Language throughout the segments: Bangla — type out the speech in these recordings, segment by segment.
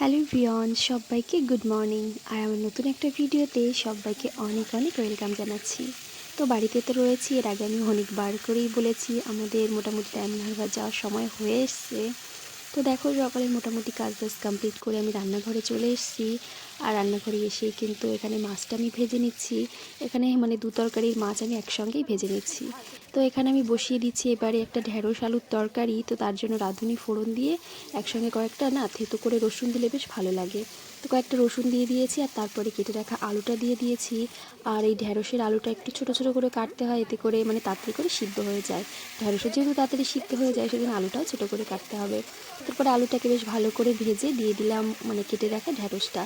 হ্যালো ভিয়ন সবাইকে গুড মর্নিং। আর আমার নতুন একটা ভিডিওতে সবাইকে অনেক অনেক ওয়েলকাম জানাচ্ছি। তো বাড়িতে তো রয়েছি, এর আগে আমি অনেকবার করেই বলেছি, আমাদের মোটামুটি ডায়মন্ড হারবার যাওয়ার সময় হয়ে এসছে। তো দেখো সকালে মোটামুটি কাজ বাজ কমপ্লিট করে আমি রান্নাঘরে চলে এসেছি। আর রান্নাঘরে এসে কিন্তু এখানে মাছটা আমি ভেজে নিচ্ছি। এখানে মানে দু তরকারির মাছ আমি একসঙ্গেই ভেজে নিচ্ছি। তো এখানে আমি বসিয়ে দিচ্ছি এবারে একটা ঢেঁড়স আলুর তরকারি। তো তার জন্য রাঁধুনি ফোড়ন দিয়ে একসঙ্গে কয়েকটা না থেতো করে রসুন দিলে বেশ ভালো লাগে। তো কয়েকটা রসুন দিয়ে দিয়েছি আর তারপরে কেটে রাখা আলুটা দিয়ে দিয়েছি। আর এই ঢ্যাঁড়সের আলুটা একটু ছোট ছোট করে কাটতে হয়, এতে করে মানে তাড়াতাড়ি করে সিদ্ধ হয়ে যায়। ঢ্যাঁড়সের যেহেতু তাড়াতাড়ি সিদ্ধ হয়ে যায়, সেজন্য আলুটাও ছোট করে কাটতে হবে। তারপরে আলুটাকে বেশ ভালো করে ভেজে দিয়ে দিলাম মানে কেটে রাখা ঢ্যাঁড়সটা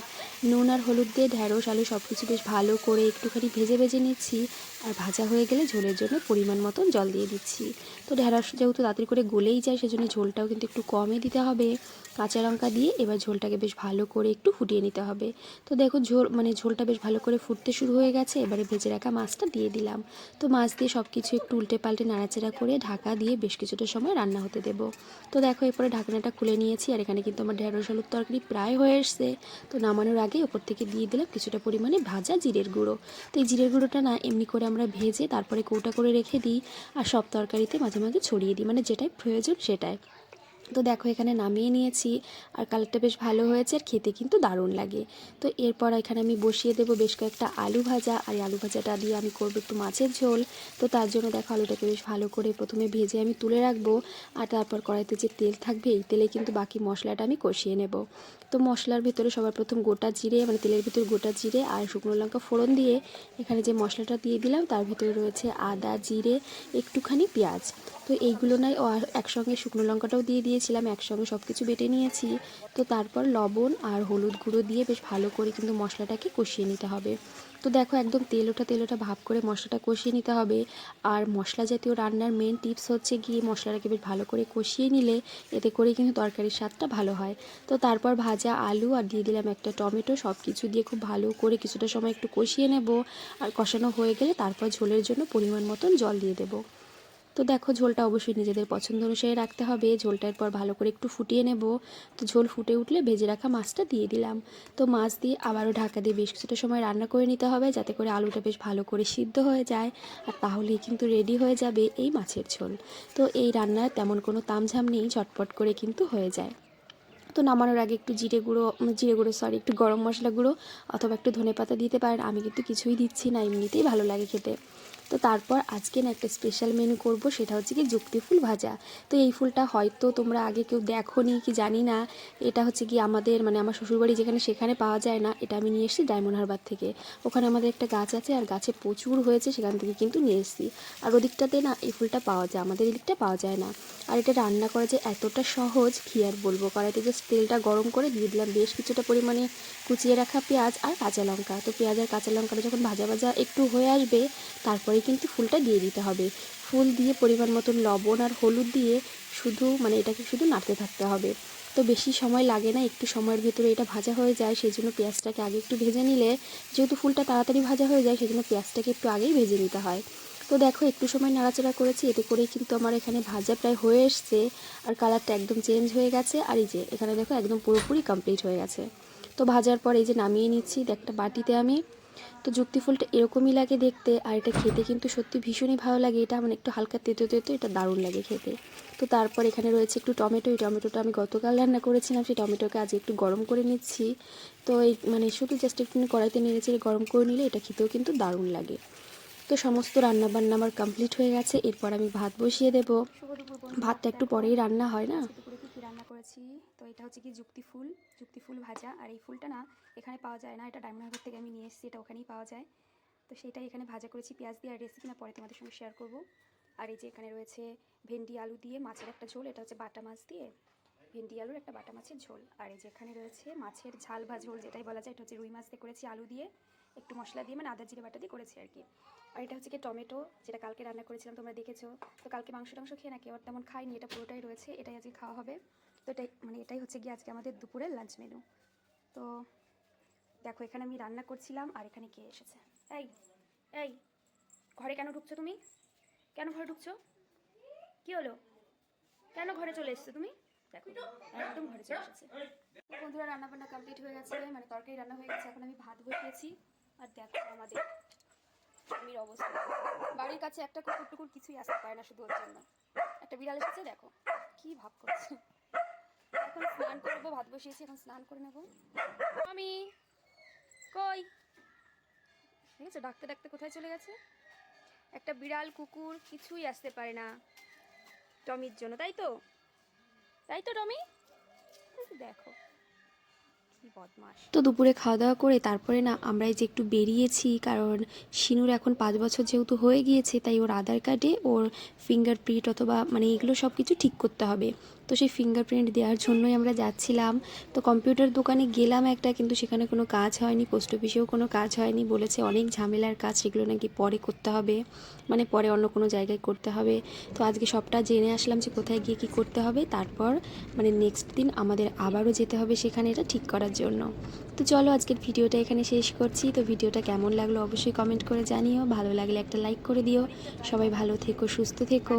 নুন আর হলুদ দিয়ে ঢ্যাঁড়স আলু সব কিছু বেশ ভালো করে একটুখানি ভেজে ভেজে নিচ্ছি। আর ভাজা হয়ে গেলে ঝোলের জন্য পরিমাণ মতন জল দিয়ে দিচ্ছি। তো ঢ্যাঁড়স যেহেতু তাড়াতাড়ি করে গলেই যায়, সেজন্য ঝোলটাও কিন্তু একটু কমই দিতে হবে। কাঁচা লঙ্কা দিয়ে এবার ঝোলটাকে বেশ ভালো করে একটু ফুটিয়ে নিতে হবে। তো দেখো ঝোল মানে ঝোলটা বেশ ভালো করে ফুটতে শুরু হয়ে গেছে, এবারে ভেজে রাখা মাছটা দিয়ে দিলাম। তো মাছ দিয়ে সব কিছু একটু উল্টে পাল্টে নাড়াচাড়া করে ঢাকা দিয়ে বেশ কিছুটা সময় রান্না হতে দেবো। তো দেখো এরপরে ঢাকনাটা খুলে নিয়েছি, আর এখানে কিন্তু আমার ঢেঁড়স আলুর তরকারি প্রায় হয়ে এসছে। তো নামানোর আগে ওপর থেকে দিয়ে দিলাম কিছুটা পরিমাণে ভাজা জিরের গুঁড়ো। তো এই জিরের গুঁড়োটা না এমনি করে আমরা ভেজে তারপরে কৌটা করে রেখে দিই, আর সব তরকারিতে মাঝে মাঝে ছড়িয়ে দিই মানে যেটাই প্রয়োজন সেটাই। তো দেখো এখানে নামিয়ে নিয়েছি, আর কালারটা বেশ ভালো হয়েছে আর খেতে কিন্তু দারুণ লাগে। তো এরপর এখানে আমি বসিয়ে দেবো বেশ কয়েকটা আলু ভাজা, আর আলু ভাজাটা দিয়ে আমি করব একটু মাছের ঝোল। তো তার জন্য দেখো আলুটাকে বেশ ভালো করে প্রথমে ভেজে আমি তুলে রাখব, আর তারপর কড়াইতে যে তেল থাকবে, এই তেলে কিন্তু বাকি মশলাটা আমি কষিয়ে নেব। তো মশলার ভিতরে সবার প্রথম গোটা জিরে মানে তেলের ভিতরে গোটা জিরে আর শুকনো লঙ্কা ফোড়ন দিয়ে এখানে যে মশলাটা দিয়ে দিলাম, তার ভিতরে রয়েছে আদা, জিরে, একটুখানি পেঁয়াজ। তো এইগুলো নয় একসঙ্গে শুকনো লঙ্কাটাও দিয়ে দিয়েছিলাম একসঙ্গে সব কিছু বেটে নিয়েছি। তো তারপর লবণ আর হলুদ গুঁড়ো দিয়ে বেশ ভালো করে কিন্তু মশলাটাকে কষিয়ে নিতে হবে। তো দেখো একদম তেল ওঠা তেল ওঠা ভাব করে মশলাটা কষিয়ে নিতে হবে। আর মশলা জাতীয় রান্নার মেন টিপস হচ্ছে গিয়ে মশলাটাকে বেশ ভালো করে কষিয়ে নিলে এতে করে কিন্তু তরকারির স্বাদটা ভালো হয়। তো তারপর ভাজা আলু আর দিয়ে দিলাম একটা টমেটো সব কিছু দিয়ে খুব ভালো করে কিছুটা সময় একটু কষিয়ে নেব। আর কষানো হয়ে গেলে তারপর ঝোলের জন্য পরিমাণ মতন জল দিয়ে দেবো। তো দেখো ঝোলটা অবশ্যই নিজেদের পছন্দ অনুসারে রাখতে হবে। ঝোলটার পর ভালো করে একটু ফুটিয়ে নেব। তো ঝোল ফুটে উঠলে ভেজে রাখা মাছটা দিয়ে দিলাম। তো মাছ দিয়ে আবারও ঢাকা দিয়ে বেশ কিছুটা সময় রান্না করে নিতে হবে যাতে করে আলুটা বেশ ভালো করে সিদ্ধ হয়ে যায় আর তাহলেই কিন্তু রেডি হয়ে যাবে এই মাছের ঝোল। তো এই রান্নার তেমন কোনো তামঝাম নেই, ঝটপট করে কিন্তু হয়ে যায়। তো নামানোর আগে একটু জিরে গুঁড়ো জিরে গুঁড়ো সরি একটু গরম মশলা গুঁড়ো অথবা একটু ধনে পাতা দিতে পারেন। আমি কিন্তু কিছুই দিচ্ছি না, এমনিতেই ভালো লাগে খেতে। তো তারপর আজকে না একটা স্পেশাল মেনু করব, সেটা হচ্ছে কি যুক্তি ফুল ভাজা। তো এই ফুলটা হয়তো তোমরা আগে কেউ দেখোনি কি জানি না, এটা হচ্ছে কি আমাদের মানে আমার শ্বশুরবাড়ি যেখানে সেখানে পাওয়া যায় না, এটা আমি নিয়ে এসেছি ডায়মন্ড হারবার থেকে। ওখানে আমাদের একটা গাছ আছে আর গাছে প্রচুর হয়েছে, সেখান থেকে কিন্তু নিয়ে এসেছি। আর ওদিকটাতে না এই ফুলটা পাওয়া যায়, আমাদের এদিকটা পাওয়া যায় না। আর এটা রান্না করা যে এতটা সহজ, কি আর বলব? কড়াইতে জাস্ট তেলটা গরম করে দিয়ে দিলাম, বেশ কিছুটা পরিমাণে কুচিয়ে রাখা পেঁয়াজ আর কাঁচা লঙ্কা। তো পেঁয়াজ আর কাঁচা লঙ্কাটা যখন ভাজা ভাজা একটু হয়ে আসবে, তারপরে কিন্তু ফুলটা দিয়ে দিতে হবে। ফুল দিয়ে পরিমাণ মতন লবণ আর হলুদ দিয়ে শুধু মানে এটাকে শুধু নাড়তে থাকতে হবে। তো বেশি সময় লাগে না, একটু সময়ের ভিতরে এটা ভাজা হয়ে যায় সেই জন্য পেঁয়াজটাকে আগে একটু ভেজে নিলে, যেহেতু ফুলটা তাড়াতাড়ি ভাজা হয়ে যায় সেই জন্য পেঁয়াজটাকে একটু আগেই ভেজে নিতে হয়। তো দেখো, একটু সময় নাড়াচাড়া করেছি, এতে করেই কিন্তু আমার এখানে ভাজা প্রায় হয়ে এসছে, আর কালারটা একদম চেঞ্জ হয়ে গেছে, আর এই যে এখানে দেখো একদম পুরোপুরি কমপ্লিট হয়ে গেছে। তো ভাজার পর এই যে নামিয়ে নিচ্ছি একটা বাটিতে আমি। তো যুক্তি ফুলটা এরকমই লাগে দেখতে, আর এটা খেতে কিন্তু সত্যি ভীষণই ভালো লাগে। এটা মানে একটু হালকা তেতো তেতো, এটা দারুণ লাগে খেতে। তো তারপর এখানে রয়েছে একটু টমেটো। এই টমেটোটা আমি গতকাল রান্না করেছিলাম, সেই টমেটোকে আজ একটু গরম করে নিচ্ছি। তো এই মানে শুধু জাস্ট একটু কড়াইতে নেড়েচেড়ে গরম করে নিলে এটা খেতেও কিন্তু দারুণ লাগে। তো সমস্ত রান্না বান্না আমার কমপ্লিট হয়ে গেছে। এরপর আমি ভাত বসিয়ে দেবো। ভাতটা একটু পরেই রান্না হয় না? করেছি। তো এটা হচ্ছে কি যুক্তি ফুল যুক্তি ফুল ভাজা। আর এই ফুলটা না এখানে পাওয়া যায় না, এটা ডায়মন্ড হারবার থেকে আমি নিয়ে এসেছি, এটা ওখানেই পাওয়া যায়। তো সেটাই এখানে ভাজা করেছি, পেঁয়াজ দিয়ে। আর রেসিপি না পরে তোমাদের সঙ্গে শেয়ার করব। আর এই যে এখানে রয়েছে ভেন্ডি, আলু দিয়ে মাছের একটা ঝোল, এটা হচ্ছে বাটা মাছ দিয়ে। ভেন্ডি আলুর একটা বাটা মাছের ঝোল। আর এই যে এখানে রয়েছে মাছের ঝাল বা ঝোল যেটাই বলা যায়, এটা হচ্ছে রুই মাছ দিয়ে করেছি, আলু দিয়ে একটু মশলা দিয়ে মানে আদা, জিরে, বাটা দিয়ে করেছি আর কি আর এটা হচ্ছে কি টমেটো, যেটা কালকে রান্না করেছিলাম, তোমরা দেখেছ। তো কালকে মাংস টাংস খেয়ে না কেউ আর তেমন খাইনি এটা পুরোটাই রয়েছে, এটাই আজকে খাওয়া হবে। তো এটাই মানে এটাই হচ্ছে গিয়ে আজকে আমাদের দুপুরের লাঞ্চ মেনু। তো দেখো, এখানে আমি রান্না করছিলাম আর এখানে কে এসেছে? এই এই, ঘরে কেন ঢুকছো তুমি? কেন ঘরে ঢুকছো? কি হলো? কেন ঘরে চলে এসছো তুমি? একদম ঘরে চলে এসেছে। বন্ধুরা রান্না বান্না কমপ্লিট হয়ে গেছে মানে তরকারি রান্না হয়ে গেছে, এখন আমি ভাত বসিয়েছি। আর দেখো আমাদের জমির অবস্থা। বাড়ির কাছে একটা কুকুর টুকুর কিছুই আসতে পারে না শুধু ওর জন্য। একটা বিড়াল এসেছে, দেখো, কি ভাব করছে। এখন স্নান করব, ভাত বসিয়েছি, এখন স্নান করে নেব। আমি কই? ঠিক আছে ডাকতে ডাকতে কোথায় চলে গেছে? একটা বিড়াল, কুকুর কিছুই আসতে পারে না টমির জন্য, তাই তো? তাই তো রমি? দেখো। তো দুপুরে খাওয়া দাওয়া করে তারপরে না আমরা এই যে একটু বেরিয়েছি, কারণ শিনুর এখন পাঁচ বছর যেহেতু হয়ে গিয়েছে, তাই ওর আধার কার্ডে ওর ফিঙ্গারপ্রিন্ট অথবা মানে এগুলো সব কিছু ঠিক করতে হবে। তো সেই ফিঙ্গারপ্রিন্ট দেওয়ার জন্যই আমরা যাচ্ছিলাম। তো কম্পিউটার দোকানে গেলাম একটা, কিন্তু সেখানে কোনো কাজ হয়নি পোস্ট অফিসেও কোনো কাজ হয়নি। বলেছে অনেক ঝামেলার কাজ, সেগুলো নাকি পরে করতে হবে। মানে পরে অন্য কোনো জায়গায় করতে হবে। তো আজকে সবটা জেনে আসলাম যে কোথায় গিয়ে কী করতে হবে। তারপর মানে নেক্সট দিন আমাদের আবারও যেতে হবে সেখানে, এটা ঠিক করার জন্য। তো চলো আজকের ভিডিওটা এখানে শেষ করছি। তো ভিডিওটা কেমন লাগল অবশ্যই কমেন্ট করে জানিও। ভালো লাগলে একটা লাইক করে দিও। সবাই ভালো থেকো, সুস্থ থেকো।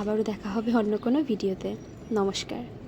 আবারও দেখা হবে অন্য কোনো ভিডিওতে। নমস্কার।